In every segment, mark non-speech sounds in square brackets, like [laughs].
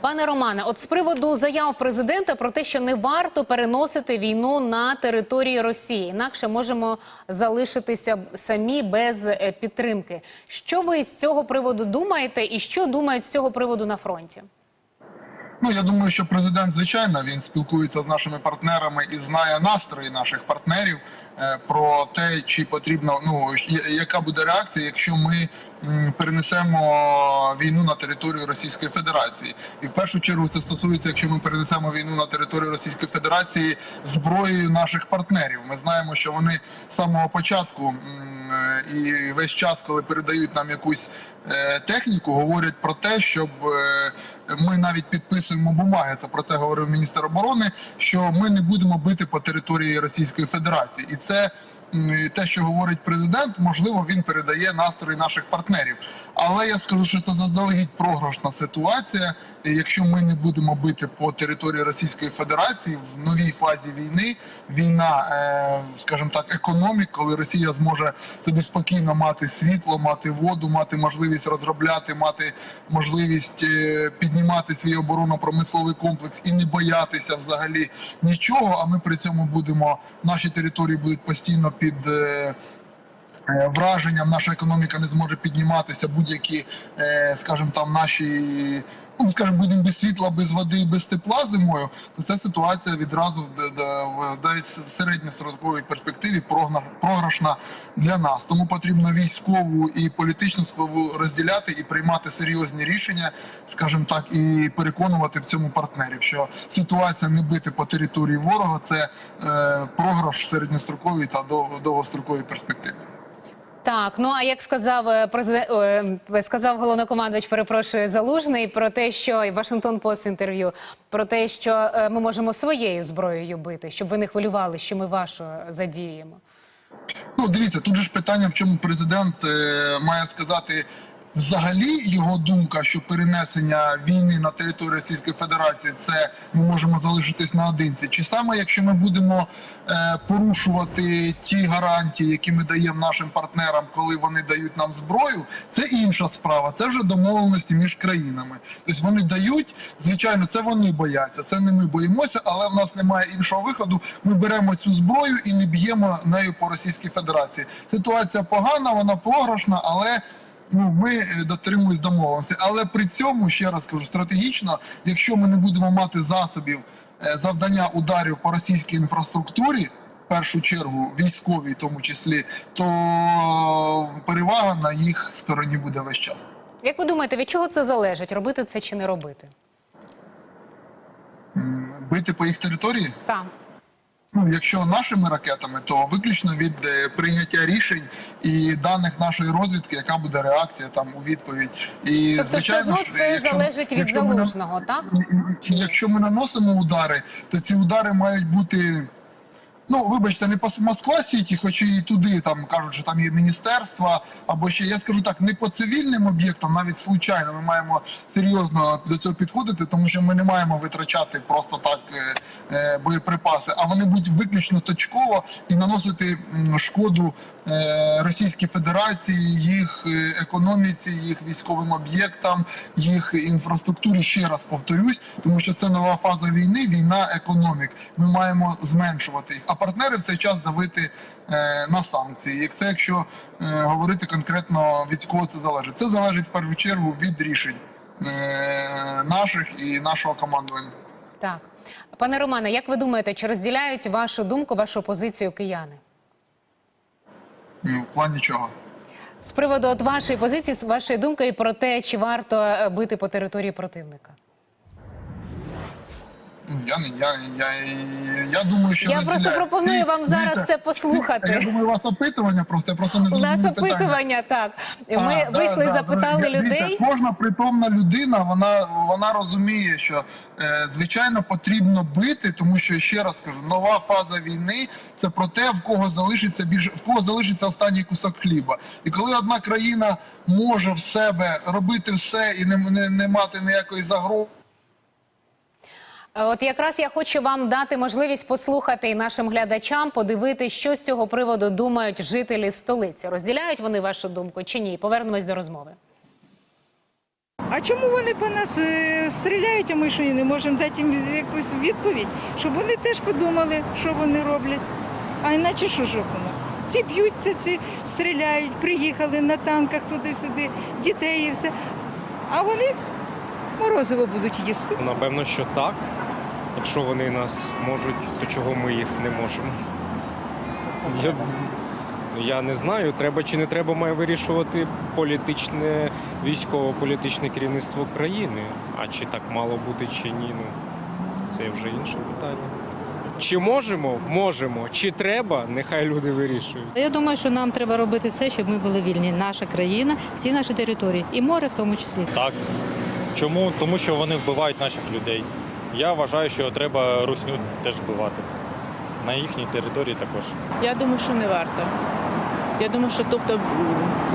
Пане Романе, от з приводу заяв президента про те, що не варто переносити війну на території Росії, інакше можемо залишитися самі без е, підтримки. Що ви з цього приводу думаєте, і що думають з цього приводу на фронті? Ну я думаю, що президент, звичайно, він спілкується з нашими партнерами і знає настрої наших партнерів е, про те, чи потрібно ну яка буде реакція, якщо ми перенесемо війну на територію Російської Федерації, і в першу чергу це стосується, якщо ми перенесемо війну на територію Російської Федерації зброєю наших партнерів. Ми знаємо, що вони з самого початку і весь час, коли передають нам якусь е, техніку, говорять про те, щоб е, ми навіть підписуємо бумаги. Це про це говорив міністр оборони. Що ми не будемо бити по території Російської Федерації, і це те, що говорить президент, можливо, він передає настрої наших партнерів. Але я скажу, що це заздалегідь програшна ситуація. Якщо ми не будемо бити по території Російської Федерації в новій фазі війни, війна, е, скажімо так, економік, коли Росія зможе собі спокійно мати світло, мати воду, мати можливість розробляти, мати можливість е, піднімати свій оборонно-промисловий комплекс і не боятися взагалі нічого. А ми при цьому будемо наші території будуть постійно під. е, е, Враженням наша економіка не зможе підніматися будь-які, е, скажімо, там наші, ну скажімо, будемо без світла, без води, без тепла зимою. То ця ситуація відразу в- навіть середньостроковій перспективі програшна для нас. Тому потрібно військову і політичну складову розділяти і приймати серйозні рішення, скажімо так, і переконувати в цьому партнерів, що ситуація не бити по території ворога це е, програш середньостроковій та дов- довгостроковій перспективі. Так, ну а як сказав е, президент, е, сказав головнокомандувач, перепрошую, залужний про те, що Вашингтон Пост інтерв'ю про те, що е, ми можемо своєю зброєю бити, щоб ви не хвилювали, що ми вашу задіємо. Ну, дивіться, тут же ж питання, в чому президент е, має сказати. Взагалі його думка, що перенесення війни на територію Російської Федерації це ми можемо залишитись наодинці. Чи саме якщо ми будемо е, порушувати ті гарантії, які ми даємо нашим партнерам, коли вони дають нам зброю, це інша справа. Це вже домовленості між країнами. Тобто вони дають, звичайно, це вони бояться, це не ми боїмося, але в нас немає іншого виходу. Ми беремо цю зброю і не б'ємо нею по Російській Федерації. Ситуація погана, вона програшна, але. Ну, ми е, дотримуємось домовленості, але при цьому ще раз кажу, стратегічно, якщо ми не будемо мати засобів е, завдання ударів по російській інфраструктурі, в першу чергу військовій, в тому числі, то перевага на їх стороні буде весь час. Як ви думаєте, від чого це залежить? Робити це чи не робити? Бити по їх території. Так. Ну, якщо нашими ракетами, то виключно від е, прийняття рішень і даних нашої розвідки, яка буде реакція там у відповідь. І Тобто, все одно це якщо- залежить від якщо ми залужного, так? Якщо ми наносимо удари, то ці удари мають бути. Ну, вибачте, не по Москва Сіті, хоч і туди там кажуть, що там є міністерства, або ще я скажу так, не по цивільним об'єктам, навіть случайно, ми маємо серйозно до цього підходити, тому що ми не маємо витрачати просто так е, е, боєприпаси, а вони будуть виключно точково і наносити шкоду е, Російській Федерації, їх економіці, їх військовим об'єктам, їх інфраструктурі. Ще раз повторюсь, тому що це нова фаза війни, війна економік. Ми маємо зменшувати їх, партнери в цей час давити е, на санкції. Як це, якщо е, говорити конкретно від кого це залежить? Це залежить в першу чергу від рішень е, наших і нашого командування. Так. Пане Романе, як ви думаєте, чи розділяють вашу думку, вашу позицію кияни? В плані чого? З приводу от вашої позиції, з вашої думки про те, чи варто бити по території противника? Я не я, я, я думаю, що Я просто пропоную вам зараз це послухати. Я думаю, у вас опитування просто я просто не У нас опитування, так. Ми А, вийшли, да, запитали да. людей. Дивіться, Кожна притомна людина, вона, вона розуміє, що е, звичайно потрібно бити, тому що ще раз кажу, нова фаза війни це про те, в кого залишиться більше, в кого залишиться останній кусок хліба. І коли одна країна може в себе робити все і не, не, не мати ніякої загрози. От якраз я хочу вам дати можливість послухати і нашим глядачам, подивити, що з цього приводу думають жителі столиці. Розділяють вони вашу думку чи ні? Повернемось до розмови. А чому вони по нас е, стріляють, а ми що не можемо дати їм якусь відповідь, щоб вони теж подумали, що вони роблять. А іначе що ж воно? Ці б'ються, ці стріляють, приїхали на танках туди-сюди, дітей і все. А вони морозиво будуть їсти. Напевно, що так. Якщо вони нас можуть, то чого ми їх не можемо? Я, я не знаю, треба чи не треба має вирішувати політичне, військово-політичне керівництво країни. А чи так мало бути, чи ні, ну це вже інше питання. Чи можемо? Можемо. Чи треба, нехай люди вирішують. Я думаю, що нам треба робити все, щоб ми були вільні. Наша країна, всі наші території, і море в тому числі. Так. Чому? Тому що вони вбивають наших людей. Я вважаю, що треба русню теж вбивати. На їхній території також. Я думаю, що не варто. Я думаю, що тобто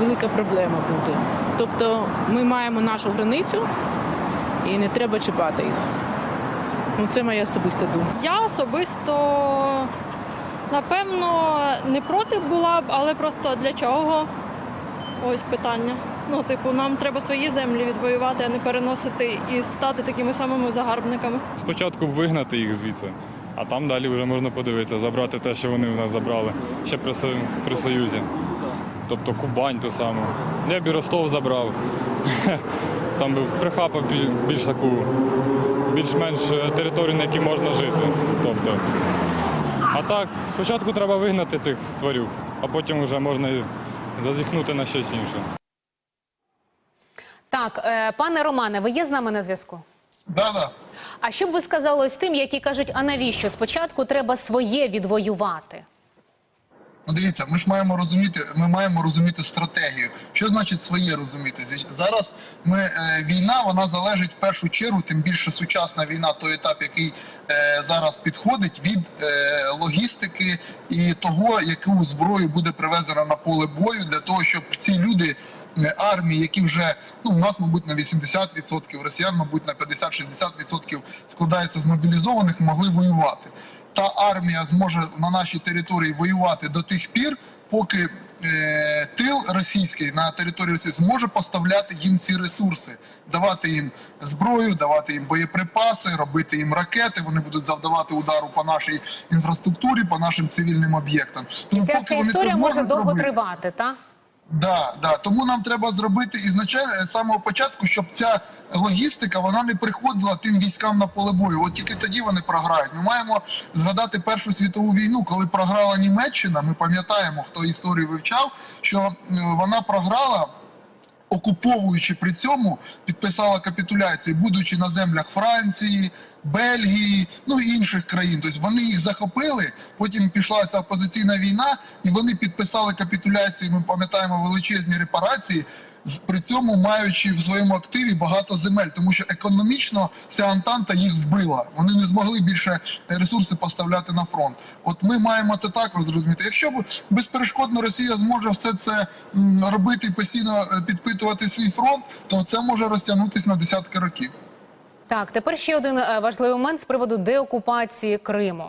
велика проблема буде. Тобто ми маємо нашу границю і не треба чіпати їх. Ну, це моя особиста думка. Я особисто напевно не проти була б, але просто для чого? Ось питання. Ну, типу, нам треба свої землі відвоювати, а не переносити і стати такими самими загарбниками. Спочатку вигнати їх звідси, а там далі вже можна подивитися, забрати те, що вони в нас забрали ще при, при Союзі. Тобто Кубань ту саму. Я б і Ростов забрав. [laughs] Там би прихапав більш таку, більш-менш е, територію, на якій можна жити. Тобто. А так, спочатку треба вигнати цих тварюк, а потім вже можна зазіхнути на щось інше. Так, е, пане Романе, ви є з нами на зв'язку? Да, да. А що б ви сказали ось тим, які кажуть, а навіщо спочатку треба своє відвоювати? Ну, дивіться, ми ж маємо розуміти, ми маємо розуміти стратегію. Що значить своє розуміти? Зараз ми е, війна, вона залежить в першу чергу, тим більше сучасна війна, той етап, який е, зараз підходить, від е, логістики і того, яку зброю буде привезена на поле бою, для того, щоб ці люди. Е, Армії, які вже ну у нас, мабуть, на 80%, росіян, мабуть, на 50-60% складається з мобілізованих, могли воювати та армія зможе на нашій території воювати до тих пір, поки е, тил російський на території Росії зможе поставляти їм ці ресурси, давати їм зброю, давати їм боєприпаси, робити їм ракети. Вони будуть завдавати удару по нашій інфраструктурі, по нашим цивільним об'єктам. І ця вся історія може довго робити, тривати, так? Да, да. Тому нам треба зробити ізначально з самого початку, щоб ця логістика вона не приходила тим військам на поле бою. От тільки тоді вони програють. Ми маємо згадати Першу світову війну, коли програла Німеччина. Ми пам'ятаємо, хто історію вивчав, що е, вона програла. Окуповуючи при цьому, підписала капітуляцію, будучи на землях Франції, Бельгії, ну і інших країн. Тобто вони їх захопили. Потім пішла ця опозиційна війна, і вони підписали капітуляцію. Ми пам'ятаємо величезні репарації. При цьому маючи в своєму активі багато земель, тому що економічно ця Антанта їх вбила. Вони не змогли більше ресурси поставляти на фронт. От ми маємо це так розуміти. Якщо безперешкодно Росія зможе все це робити постійно е, підпитувати свій фронт, то це може розтягнутися на десятки років. Так, тепер ще один е, важливий момент з приводу деокупації Криму.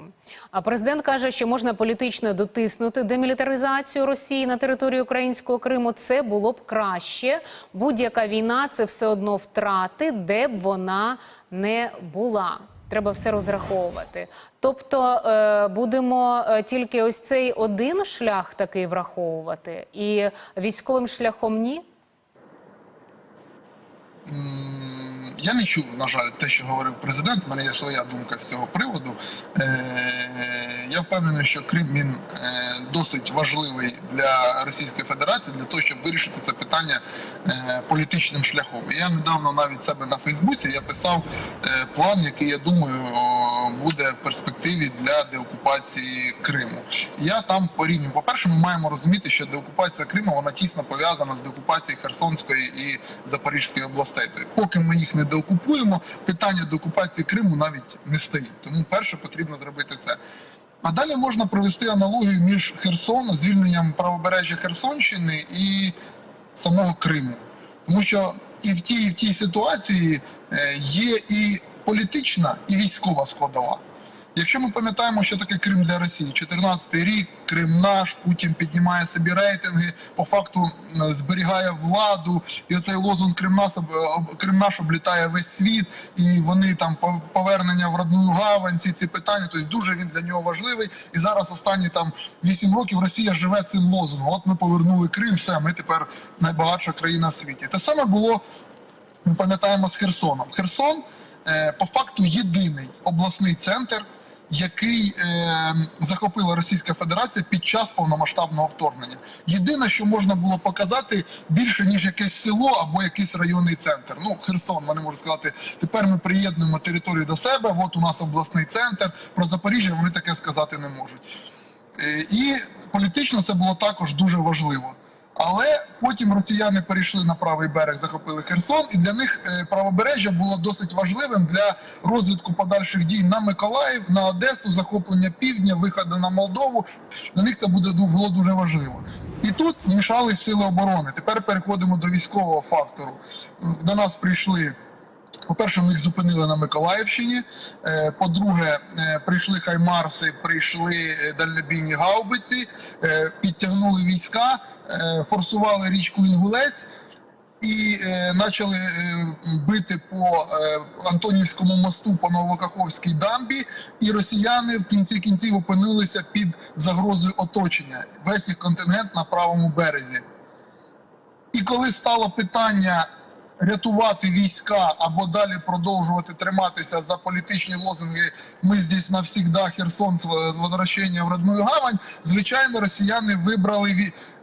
А президент каже, що можна політично дотиснути демілітаризацію Росії на території українського Криму. Це було б краще. Будь-яка війна це все одно втрати, де б вона не була. Треба все розраховувати. Тобто е, будемо е, тільки ось цей один шлях такий враховувати, і військовим шляхом ні. Я не чув, на жаль, те, що говорив президент. У мене є своя думка з цього приводу. Е, Я впевнений, що Крим він е, досить важливий для Російської Федерації для того, щоб вирішити це питання е, політичним шляхом. Я недавно навіть себе на Фейсбуці я писав план, який я думаю буде в перспективі для деокупації Криму. Я там порівнюю. По перше, ми маємо розуміти, що деокупація Криму вона тісно пов'язана з деокупацією Херсонської і Запорізької областей. Тобто, поки ми їх не деокупуємо, питання деокупації Криму навіть не стоїть. Тому перше потрібно зробити це. А далі можна провести аналогію між Херсоном, звільненням правобережжя Херсонщини і самого Криму. Тому що і в тій, і в тій ситуації е, є і політична, і військова складова. Якщо ми пам'ятаємо, що таке Крим для Росії, 14-й рік, Крим наш, Путін піднімає собі рейтинги, по факту зберігає владу, і оцей лозунг Крим об- Крим наш облітає весь світ, і вони там пов- повернення в родну гавань, всі ці питання. Тобто дуже він для нього важливий. І зараз останні там 8 років Росія живе цим лозунгом. От ми повернули Крим, все, ми тепер найбагатша країна в світі. Те саме було ми пам'ятаємо з Херсоном. Херсон е, по факту єдиний обласний центр, який е, захопила Російська Федерація під час повномасштабного вторгнення. Єдине, що можна було показати більше ніж якесь село або якийсь районний центр. Ну, Херсон, вони можуть сказати, тепер ми приєднуємо територію до себе. От у нас обласний центр. Про Запоріжжя вони таке сказати не можуть. Е, І політично це було також дуже важливо. Але потім росіяни перейшли на правий берег, захопили Херсон, і для них е, правобережжя було досить важливим для розвитку подальших дій на Миколаїв, на Одесу, захоплення півдня, виходу на Молдову. Для них це буде було дуже важливо. І тут змішались сили оборони. Тепер переходимо до військового фактору. До нас прийшли по-перше, ми їх зупинили на Миколаївщині. Е, По-друге, е, прийшли хаймарси, прийшли е, дальнобійні гаубиці, підтягнули війська, форсували річку Інгулець і почали бити по Антонівському мосту по Новокаховській дамбі. І росіяни в кінці кінців опинилися під загрозою оточення. Весь їх контингент на правому березі. І коли стало питання рятувати війська або далі продовжувати триматися за політичні лозунги «Ми здесь навсігда, Херсон, з возвращення в родную гавань, звичайно, росіяни вибрали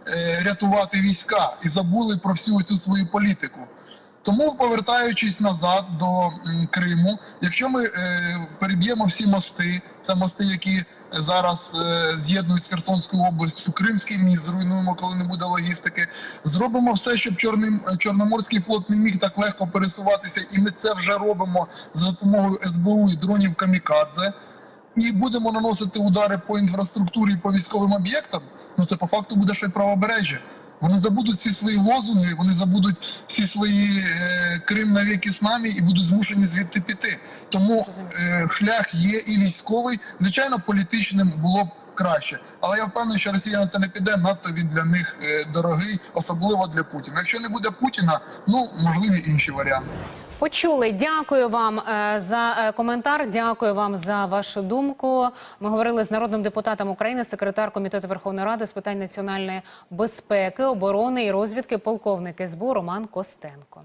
е, рятувати війська і забули про всю цю свою політику. Тому, повертаючись назад до Криму, якщо ми е, переб'ємо всі мости, це мости, які зараз е, з'єднують з Херсонською областю, Кримський міст зруйнуємо, коли не буде логістики. Зробимо все, щоб Чорний, Чорноморський флот не міг так легко пересуватися, і ми це вже робимо за допомогою СБУ і дронів Камікадзе. І будемо наносити удари по інфраструктурі і по військовим об'єктам. Ну це по факту буде ще й правобережжя. Вони забудуть всі свої лозунги, вони забудуть всі свої е, Крим навіки з нами і будуть змушені звідти піти. Тому е, шлях є і військовий. Звичайно, політичним було б краще. Але я впевнений, що Росія на це не піде. Надто він для них е, дорогий, особливо для Путіна. Якщо не буде Путіна, ну можливі інші варіанти. Почули. Дякую вам е, за е, коментар. Дякую вам за вашу думку. Ми говорили з народним депутатом України, секретар комітету Верховної Ради з питань національної безпеки, оборони і розвідки, полковник СБУ Роман Костенко.